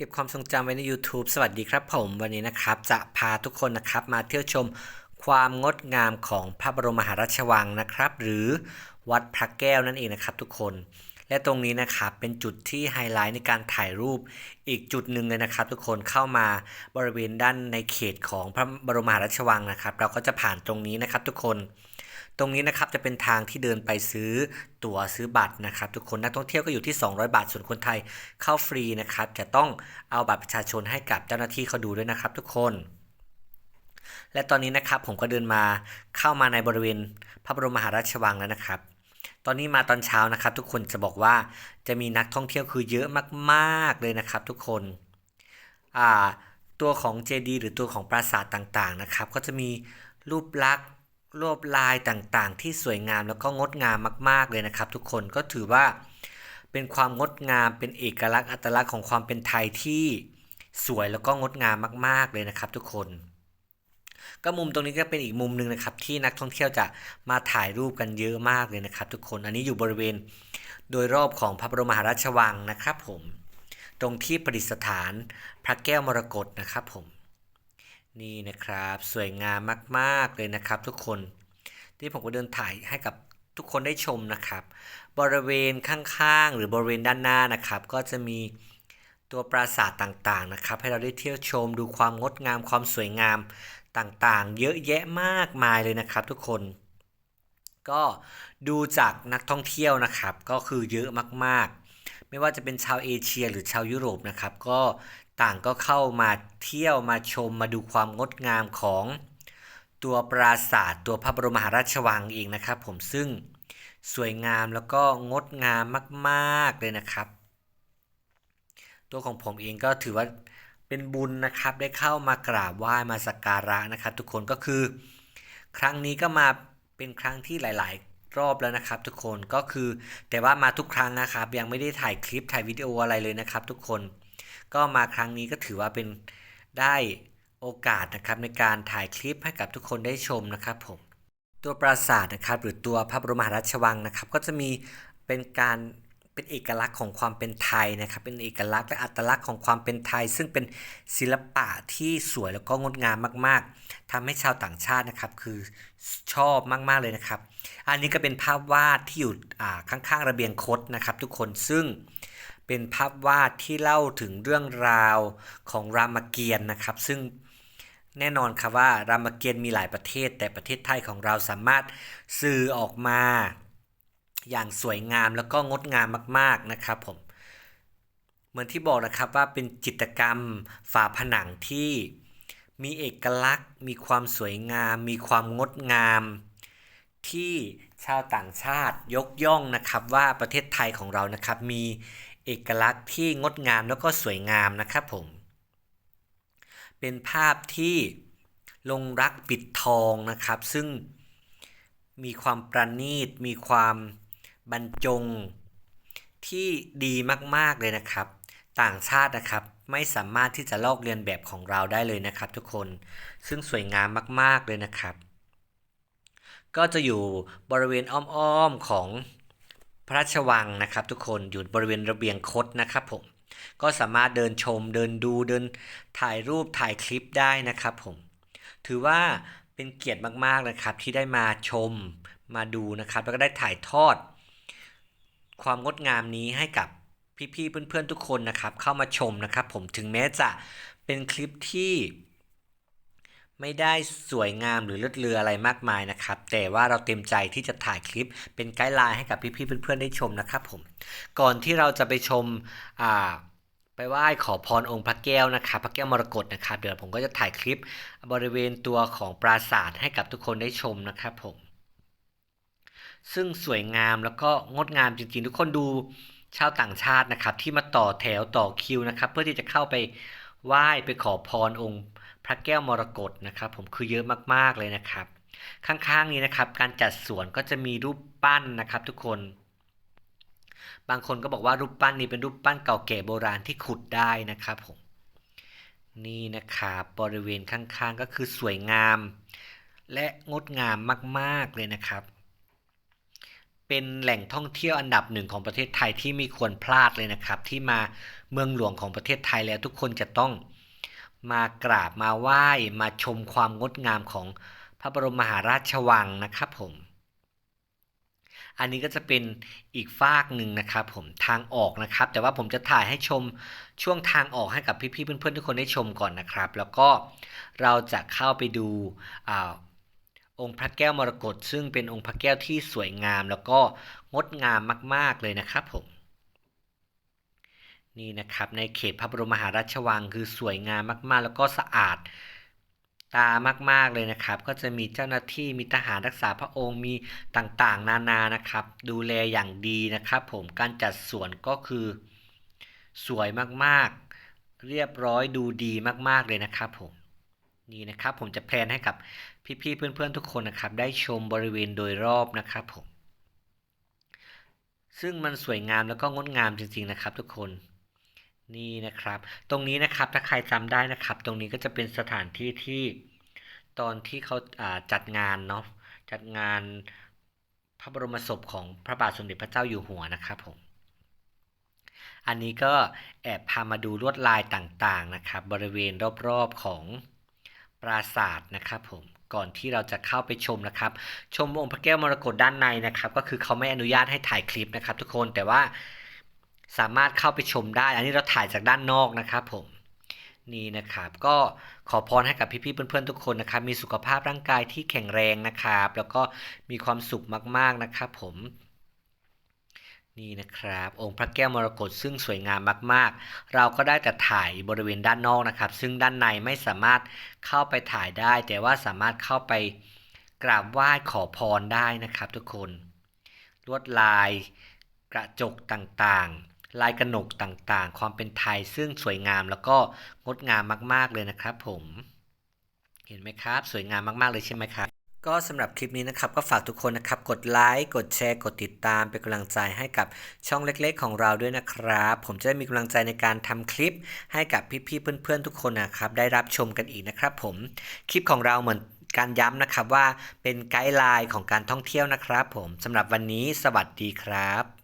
เก็บความทรงจำไว้ใน YouTube สวัสดีครับผมวันนี้นะครับ จะพาทุกคนนะครับมาเที่ยวชมความงดงามของพระบรมมหาราชวังนะครับ หรือวัดพระแก้วนั่นเองนะครับทุกคน และตรงนี้นะครับเป็นจุดที่ไฮไลท์ในการถ่ายรูปอีกจุดหนึ่งเลยนะครับ ทุกคนเข้ามาบริเวณด้านในเขตของพระบรมมหาราชวังนะครับ เราก็จะผ่านตรงนี้นะครับทุกคน ตรงนี้นะครับจะเป็นทางที่เดินไปซื้อตั๋วซื้อบัตรนะครับ ทุกคนนักท่องเที่ยวก็อยู่ที่ 200 บาท ส่วนคนไทยเข้าฟรีนะครับ จะต้องเอาบัตรประชาชนให้กับเจ้าหน้าที่เขาดูด้วยนะครับ ทุกคน และตอนนี้นะครับผมก็เดินมาเข้ามาในบริเวณพระบรมมหาราชวังแล้วนะครับตอนนี้มาตอนเช้านะครับ ทุกคนจะบอกว่าจะมีนักท่องเที่ยวคือเยอะมากๆเลยนะครับ ทุกคนอ่าตัวของเจดีย์หรือตัวของปราสาทต่างๆนะครับ ก็จะมีรูปลักษณ์ รวบลายต่างๆ ที่สวยงามแล้วก็งดงามมาก ๆเลยนะครับ ทุกคนก็ถือว่าเป็นความงดงามเป็นเอกลักษณ์อัตลักษณ์ของความเป็นไทยที่สวยแล้วก็งดงามมาก ๆเลยนะครับ ทุกคนก็มุมตรงนี้ก็เป็นอีกมุมหนึ่งนะครับ ที่นักท่องเที่ยวจะมาถ่ายรูปกันเยอะมากเลยนะครับ ทุกคนอันนี้อยู่บริเวณโดยรอบของพระบรมมหาราชวังนะครับ ผม ตรงที่ประดิษฐานพระแก้วมรกตนะครับผม นี่นะครับสวยงามมากๆเลยนะครับทุกคน ที่ผมก็เดินถ่ายให้กับทุกคนได้ชมนะครับ บริเวณข้างๆ หรือบริเวณด้านหน้านะครับ ก็จะมีตัวปราสาทต่างๆนะครับ ให้เราได้เที่ยวชมดูความงดงามความสวยงามต่างๆ เยอะแยะมากมายเลยนะครับ ทุกคน ก็ดูจากนักท่องเที่ยวนะครับ ก็คือเยอะมากๆ ไม่ว่าจะเป็นชาวเอเชียหรือชาวยุโรปนะครับ ก็ ต่างก็เข้ามาเที่ยวมาชมมาดูความงดงามของตัวปราสาทตัวพระบรมมหาราชวังเองนะครับผมซึ่งสวยงามแล้วก็งดงามมากๆเลยนะครับ ตัวของผมเองก็ถือว่าเป็นบุญนะครับได้เข้ามากราบไหว้มาสักการะนะครับ ทุกคนก็คือ ครั้งนี้ก็มาเป็นครั้งที่หลาย ๆ รอบแล้วนะครับ ทุกคนก็คือแต่ว่ามาทุกครั้งนะครับ ยังไม่ได้ถ่ายคลิปถ่ายวิดีโออะไรเลยนะครับ ทุกคน ก็มาครั้งนี้ก็ถือว่าเป็นได้โอกาสนะครับในการถ่ายคลิปให้กับทุกคนได้ชมนะครับผมตัวปราสาทนะครับหรือตัวพระบรมมหาราชวังนะครับ ก็จะมีเป็นการเป็นเอกลักษณ์ของความเป็นไทยนะครับ เป็นเอกลักษณ์และอัตลักษณ์ของความเป็นไทย ซึ่งเป็นศิลปะที่สวยแล้วก็งดงามมากๆทำให้ชาวต่างชาตินะครับ คือชอบมากๆเลยนะครับ อันนี้ก็เป็นภาพวาดที่อยู่ข้างๆระเบียงคดนะครับ ทุกคนซึ่ง เป็นภาพวาดที่เล่าถึงเรื่องราวของรามเกียรติ์นะครับ ซึ่งแน่นอนครับว่ารามเกียรติ์มีหลายประเทศ แต่ประเทศไทยของเราสามารถสื่อออกมา อย่างสวยงามแล้วก็งดงามมาก ๆนะครับผมเหมือนที่บอกนะครับว่าเป็นจิตรกรรมฝาผนังที่มีเอกลักษณ์ มีความสวยงาม มีความงดงาม ที่ชาวต่างชาติยกย่องนะครับว่าประเทศไทยของเรานะครับมี เอกลักษณ์ที่งดงามแล้วก็สวยงามนะครับผม เป็นภาพที่ลงรักปิดทองนะครับ ซึ่งมีความประณีต มีความบรรจงที่ดีมาก ๆ เลยนะครับ ต่างชาตินะครับไม่สามารถที่จะลอกเลียนแบบของเราได้เลยนะครับทุกคน ซึ่งสวยงามมาก ๆ เลยนะครับ ก็จะอยู่บริเวณอ้อม ๆ ของ พระราชวังนะครับ ทุกคนอยู่บริเวณระเบียงคดนะครับผมก็สามารถเดินชมเดินดูเดินถ่ายรูปถ่ายคลิปได้นะครับผมถือว่าเป็นเกียรติมากๆนะครับที่ได้มาชมมาดูนะครับ แล้วก็ได้ถ่ายทอด ความงดงามนี้ให้กับพี่ๆเพื่อนๆทุกคนนะครับ เข้ามาชมนะครับ ผมถึงแม้จะเป็นคลิปที่ ไม่ได้สวยงามหรือเลือดเรืออะไรมากมายนะครับ แต่ว่าเราเต็มใจที่จะถ่ายคลิปเป็นไกด์ไลน์ให้กับพี่ๆเพื่อนๆได้ชมนะครับผม ก่อนที่เราจะไปชมอ่าไปไหว้ขอพรองค์พระแก้วนะครับพระแก้วมรกตนะครับ เดี๋ยวผมก็จะถ่ายคลิปบริเวณตัวของปราสาทให้กับทุกคนได้ชมนะครับผม ซึ่งสวยงามแล้วก็งดงามจริงๆ ทุกคนดูชาวต่างชาตินะครับ ที่มาต่อแถวต่อคิวนะครับ เพื่อที่จะเข้าไปไหว้ไปขอพรองค์ พระแก้วมรกตนะครับผมคือเยอะมากๆเลยนะครับ ข้างๆนี้นะครับการจัดสวนก็จะมีรูปปั้นนะครับ ทุกคน บางคนก็บอกว่ารูปปั้นนี้เป็นรูปปั้นเก่าแก่โบราณที่ขุดได้นะครับผมนี่นะครับบริเวณข้างๆก็คือสวยงาม และงดงามมากๆเลยนะครับ เป็นแหล่งท่องเที่ยวอันดับหนึ่งของประเทศไทยที่ไม่ควรพลาดเลยนะครับ ที่มาเมืองหลวงของประเทศไทยแล้วทุกคนจะต้อง มากราบมาไหว้มาชมความงดงามของพระบรมมหาราชวังนะครับผม อันนี้ก็จะเป็นอีกฟากหนึ่งนะครับผมทางออกนะครับ แต่ว่าผมจะถ่ายให้ชมช่วงทางออกให้กับพี่ๆเพื่อนๆทุกคนได้ชมก่อนนะครับ แล้วก็เราจะเข้าไปดูอองค์พระแก้วมรกตซึ่งเป็นองค์พระแก้วที่สวยงาม แล้วก็งดงามมาก ๆเลยนะครับผม นี่นะครับในเขตพระบรมมหาราชวังคือสวยงามมากๆ แล้วก็สะอาดตามากๆเลยนะครับ ก็จะมีเจ้าหน้าที่มีทหารรักษาพระองค์มีต่างๆ นานานะครับ ดูแลอย่างดีนะครับ ผมการจัดสวนก็คือสวยมากๆ เรียบร้อยดูดีมากๆเลยนะครับผมนี่นะครับผมจะแพลนให้กับพี่ๆเพื่อนๆทุกคนนะครับ ได้ชมบริเวณโดยรอบนะครับผมซึ่งมันสวยงามแล้วก็งดงามจริงๆนะครับทุกคน นี่นะครับ ตรงนี้นะครับถ้าใครจำได้นะครับ ตรงนี้ก็จะเป็นสถานที่ที่ตอนที่เขาาจัดงานเนาะจัดงานพระบรมศพของพระบาทสมเด็จพระเจ้าอยู่หัวนะครับผมอันนี้ก็แอบพามาดูลวดลายต่างๆนะครับ บริเวณรอบๆของปราสาทนะครับผมก่อนที่เราจะเข้าไปชมนะครับ ชมองค์พระแก้วมรกตด้านในนะครับ ก็คือเขาไม่อนุญาตให้ถ่ายคลิปนะครับ ทุกคนแต่ว่า สามารถเข้าไปชมได้ อันนี้เราถ่ายจากด้านนอกนะครับผมนี่นะครับก็ขอพรให้กับพี่ๆเพื่อนๆทุกคนนะครับมีสุขภาพร่างกายที่แข็งแรงนะครับ แล้วก็มีความสุขมากๆนะครับผมนี่นะครับ องค์พระแก้วมรกตซึ่งสวยงามมากๆ เราก็ได้แต่ถ่ายบริเวณด้านนอกนะครับ ซึ่งด้านในไม่สามารถเข้าไปถ่ายได้ แต่ว่าสามารถเข้าไปกราบไหว้ขอพรได้นะครับ ทุกคนลวดลายกระจกต่างๆ ลายกระหนกต่างๆ ความเป็นไทยซึ่งสวยงามแล้วก็งดงามมาก ๆ เลยนะครับผม เห็นไหมครับ สวยงามมาก ๆ เลยใช่ไหมครับ ก็สำหรับคลิปนี้นะครับ ก็ฝากทุกคนนะครับ กดไลค์ กดแชร์ กดติดตาม เป็นกำลังใจให้กับช่องเล็ก ๆ ของเราด้วยนะครับ ผมจะได้มีกำลังใจในการทำคลิปให้กับพี่ๆ เพื่อนๆ ทุกคนนะครับ ได้รับชมกันอีกนะครับ ผม คลิปของเราเหมือนการย้ำนะครับว่าเป็นไกด์ไลน์ของการท่องเที่ยวนะครับ ผมสำหรับวันนี้สวัสดีครับ